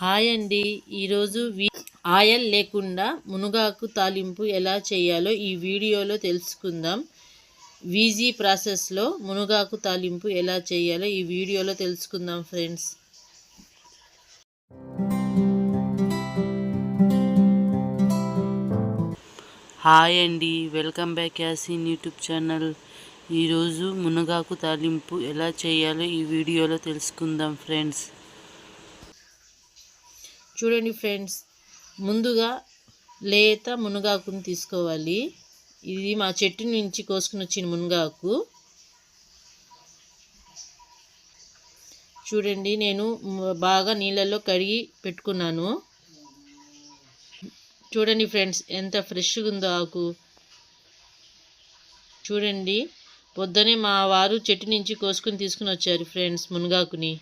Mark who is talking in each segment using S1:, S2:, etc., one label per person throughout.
S1: Hi అండి. ఈరోజు we oil లేకుండా మునగాకు తాలింపు ఎలా చేయాలో ఈ వీడియోలో తెలుసుకుందాం. వీజీ ప్రాసెస్లో మునగాకు తాలింపు ఎలా చేయాలో ఈ వీడియోలో తెలుసుకుందాం ఫ్రెండ్స్. హాయ్ అండి. Welcome back Yasin YouTube channel. ఈరోజు మునగాకు తాలింపు ఎలా చేయాలో ఈ వీడియోలో తెలుసుకుందాం ఫ్రెండ్స్. చూడండి ఫ్రెండ్స్ ముందుగా లేత మునగాకుని తీసుకోవాలి. ఇది మా చెట్టు నుంచి కోసుకుని వచ్చిన మునగాకు. చూడండి నేను బాగా నీళ్ళల్లో కడిగి పెట్టుకున్నాను. చూడండి ఫ్రెండ్స్ ఎంత ఫ్రెష్గా ఉందో ఆకు. చూడండి పొద్దునే మా వారు చెట్టు నుంచి కోసుకుని తీసుకుని వచ్చారు ఫ్రెండ్స్ మునగాకుని.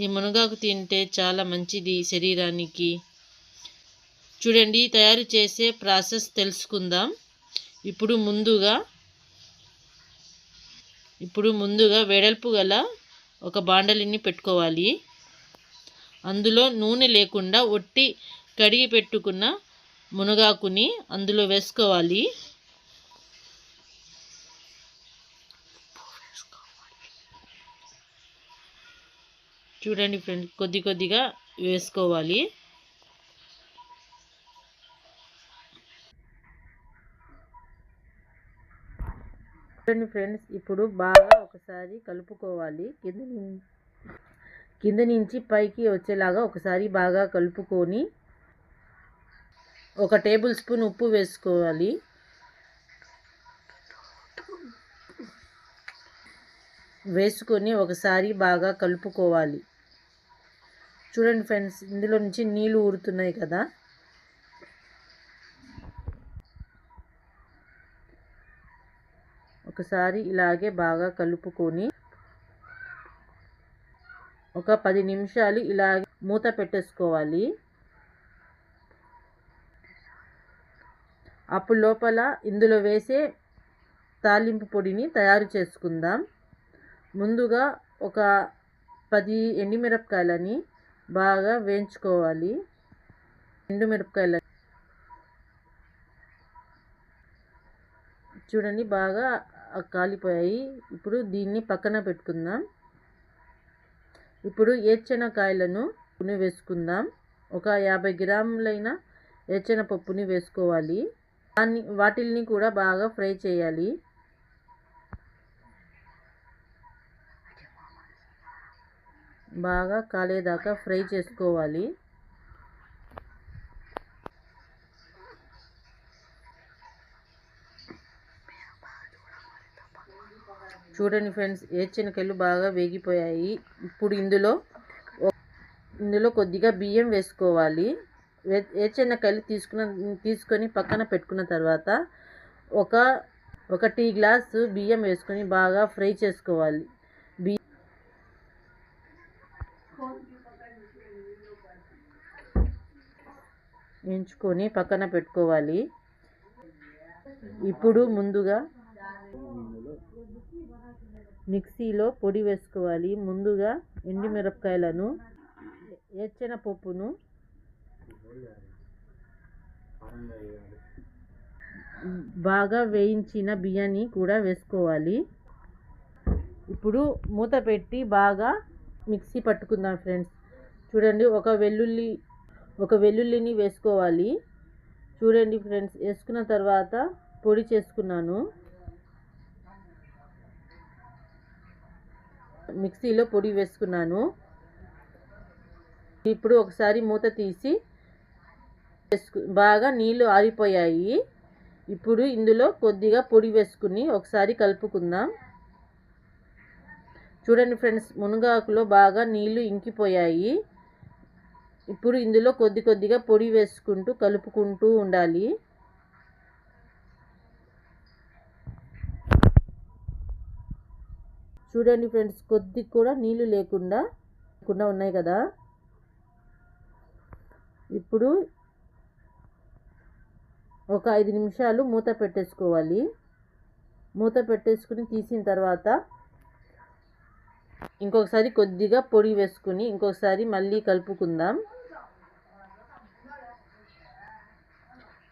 S1: ఈ మునగాకు తింటే చాలా మంచిది శరీరానికి. చూడండి తయారు చేసే ప్రాసెస్ తెలుసుకుందాం. ఇప్పుడు ముందుగా ఇప్పుడు ముందుగా వెడల్పు గల ఒక బాండలిని పెట్టుకోవాలి. అందులో నూనె లేకుండా ఒట్టి కడిగి పెట్టుకున్న మునగాకుని అందులో వేసుకోవాలి. చూడండి ఫ్రెండ్స్ కొద్ది కొద్దిగా వేసుకోవాలి. చూడండి ఫ్రెండ్స్ ఇప్పుడు బాగా ఒకసారి కలుపుకోవాలి. కింద కింద నుంచి పైకి వచ్చేలాగా ఒకసారి బాగా కలుపుకొని ఒక టేబుల్ స్పూన్ ఉప్పు వేసుకోవాలి. వేసుకొని ఒకసారి బాగా కలుపుకోవాలి. చూడండి ఫ్రెండ్స్ ఇందులో నుంచి నీళ్ళు ఊరుతున్నాయి కదా. ఒకసారి ఇలాగే బాగా కలుపుకొని ఒక పది నిమిషాలు ఇలాగే మూత పెట్టేసుకోవాలి. అప్పుడు లోపల ఇందులో వేసే తాలింపు పొడిని తయారు చేసుకుందాం. ముందుగా ఒక పది ఎండిమిరపకాయలని బాగా వేయించుకోవాలి. ఎండుమిరపకాయల చూడండి బాగా కాలిపోయాయి. ఇప్పుడు దీన్ని పక్కన పెట్టుకుందాం. ఇప్పుడు ఏడ్చెనకాయలను వేసుకుందాం. ఒక యాభై గ్రాములైన ఏడ్చెన పప్పుని వేసుకోవాలి. దాన్ని వాటిల్ని కూడా బాగా ఫ్రై చేయాలి. బాగా కాలేదాకా ఫ్రై చేసుకోవాలి. చూడండి ఫ్రెండ్స్ ఏచెనకాయలు బాగా వేగిపోయాయి. ఇప్పుడు ఇందులో ఇందులో కొద్దిగా బియ్యం వేసుకోవాలి. ఏచెనకాయలు తీసుకున్న తీసుకొని పక్కన పెట్టుకున్న తర్వాత ఒక ఒక టీ గ్లాసు బియ్యం వేసుకొని బాగా ఫ్రై చేసుకోవాలి బియ్యం ఎంచుకొని పక్కన పెట్టుకోవాలి. ఇప్పుడు ముందుగా మిక్సీలో పొడి వేసుకోవాలి. ముందుగా ఎండుమిరపకాయలను ఏడ్చిన పప్పును బాగా వేయించిన బియ్యాన్ని కూడా వేసుకోవాలి. ఇప్పుడు మూత పెట్టి బాగా మిక్సీ పట్టుకుందాం ఫ్రెండ్స్. చూడండి ఒక వెల్లుల్లి ఒక వెల్లుల్లిని వేసుకోవాలి. చూడండి ఫ్రెండ్స్ వేసుకున్న తర్వాత పొడి చేసుకున్నాను. మిక్సీలో పొడి వేసుకున్నాను. ఇప్పుడు ఒకసారి మూత తీసి బాగా నీళ్ళు ఆరిపోయాయి. ఇప్పుడు ఇందులో కొద్దిగా పొడి వేసుకుని ఒకసారి కలుపుకుందాం. చూడండి ఫ్రెండ్స్ మునగాకులో బాగా నీళ్ళు ఇంకిపోయాయి. ఇప్పుడు ఇందులో కొద్ది కొద్దిగా పొడి వేసుకుంటూ కలుపుకుంటూ ఉండాలి. చూడండి ఫ్రెండ్స్ కొద్ది కూడా నీళ్ళు లేకుండా లేకుండా ఉన్నాయి కదా. ఇప్పుడు ఒక ఐదు నిమిషాలు మూత పెట్టేసుకోవాలి. మూత పెట్టేసుకుని తీసిన తర్వాత ఇంకొకసారి కొద్దిగా పొడి వేసుకుని ఇంకొకసారి మళ్ళీ కలుపుకుందాం.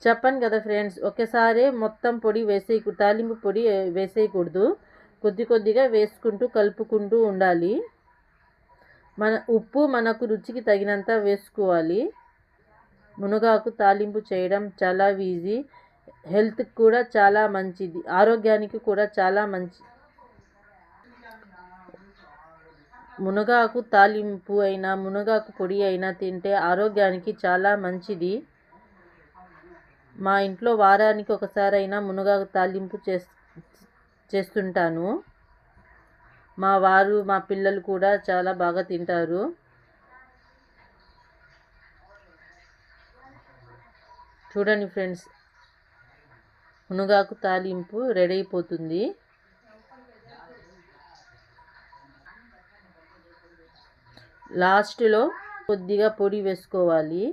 S1: చెప్పాను కదా ఫ్రెండ్స్ ఒకేసారి మొత్తం పొడి వేసేయకు తాలింపు పొడి వేసేయకూడదు. కొద్ది కొద్దిగా వేసుకుంటూ కలుపుకుంటూ ఉండాలి. మన ఉప్పు మనకు రుచికి తగినంత వేసుకోవాలి. మునగాకు తాలింపు చేయడం చాలా ఈజీ. హెల్త్కి కూడా చాలా మంచిది. ఆరోగ్యానికి కూడా చాలా మంచి మునగాకు తాలింపు అయినా మునగాకు పొడి అయినా తింటే ఆరోగ్యానికి చాలా మంచిది. మా ఇంట్లో వారానికి ఒకసారి అయినా మునగాకు తాలింపు చేస్ చేస్తుంటాను. మా వారు మా పిల్లలు కూడా చాలా బాగా తింటారు. చూడండి ఫ్రెండ్స్ మునగాకు తాలింపు రెడీ అయిపోతుంది. లాస్ట్లో కొద్దిగా పొడి వేసుకోవాలి.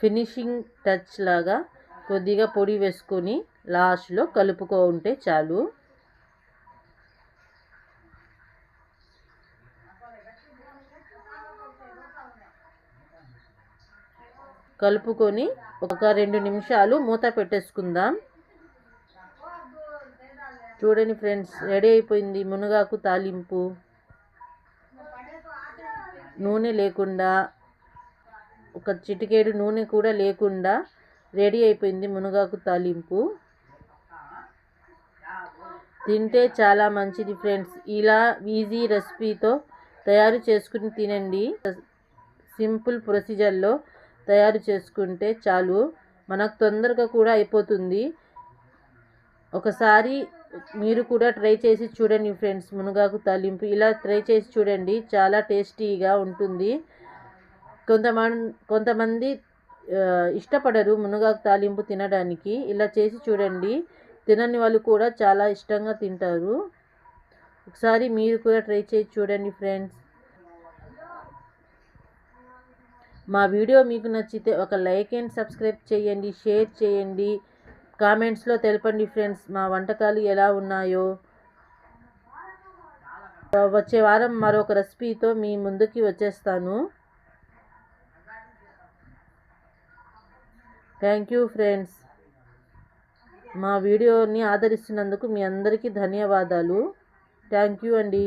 S1: ఫినిషింగ్ టచ్ లాగా కొద్దిగా పొడి వేసుకొని లాస్ట్లో కలుపుకో ఉంటే చాలు. కలుపుకొని ఒక రెండు నిమిషాలు మూత పెట్టేసుకుందాం. చూడండి ఫ్రెండ్స్ రెడీ అయిపోయింది మునగాకు తాలింపు. నూనె లేకుండా ఒక చిటికేడు నూనె కూడా లేకుండా రెడీ అయిపోయింది మునగాకు తాలింపు. తింటే చాలా మంచిది ఫ్రెండ్స్ ఇలా ఈజీ రెసిపీతో తయారు చేసుకుని తినండి. సింపుల్ ప్రొసీజర్లో తయారు చేసుకుంటే చాలు మనకు తొందరగా కూడా అయిపోతుంది. ఒకసారి మీరు కూడా ట్రై చేసి చూడండి ఫ్రెండ్స్. మునగాకు తాలింపు ఇలా ట్రై చేసి చూడండి. చాలా టేస్టీగా ఉంటుంది. కొంతమంది కొంతమంది ఇష్టపడరు మునగాకు తాలింపు తినడానికి. ఇలా చేసి చూడండి. తినని వాళ్ళు కూడా చాలా ఇష్టంగా తింటారు. ఒకసారి మీరు కూడా ట్రై చేసి చూడండి ఫ్రెండ్స్. మా వీడియో మీకు నచ్చితే ఒక లైక్ అండ్ సబ్స్క్రైబ్ చేయండి షేర్ చేయండి. కామెంట్స్లో తెలపండి ఫ్రెండ్స్. మా వంటకాలు ఎలా ఉన్నాయో. వచ్చే వారం మరొక రెసిపీతో మీ ముందుకి వచ్చేస్తాను. Thank you friends. మా వీడియోని ఆదరిస్తున్నందుకు మీ అందరికీ ధన్యవాదాలు. థ్యాంక్ యూ అండి.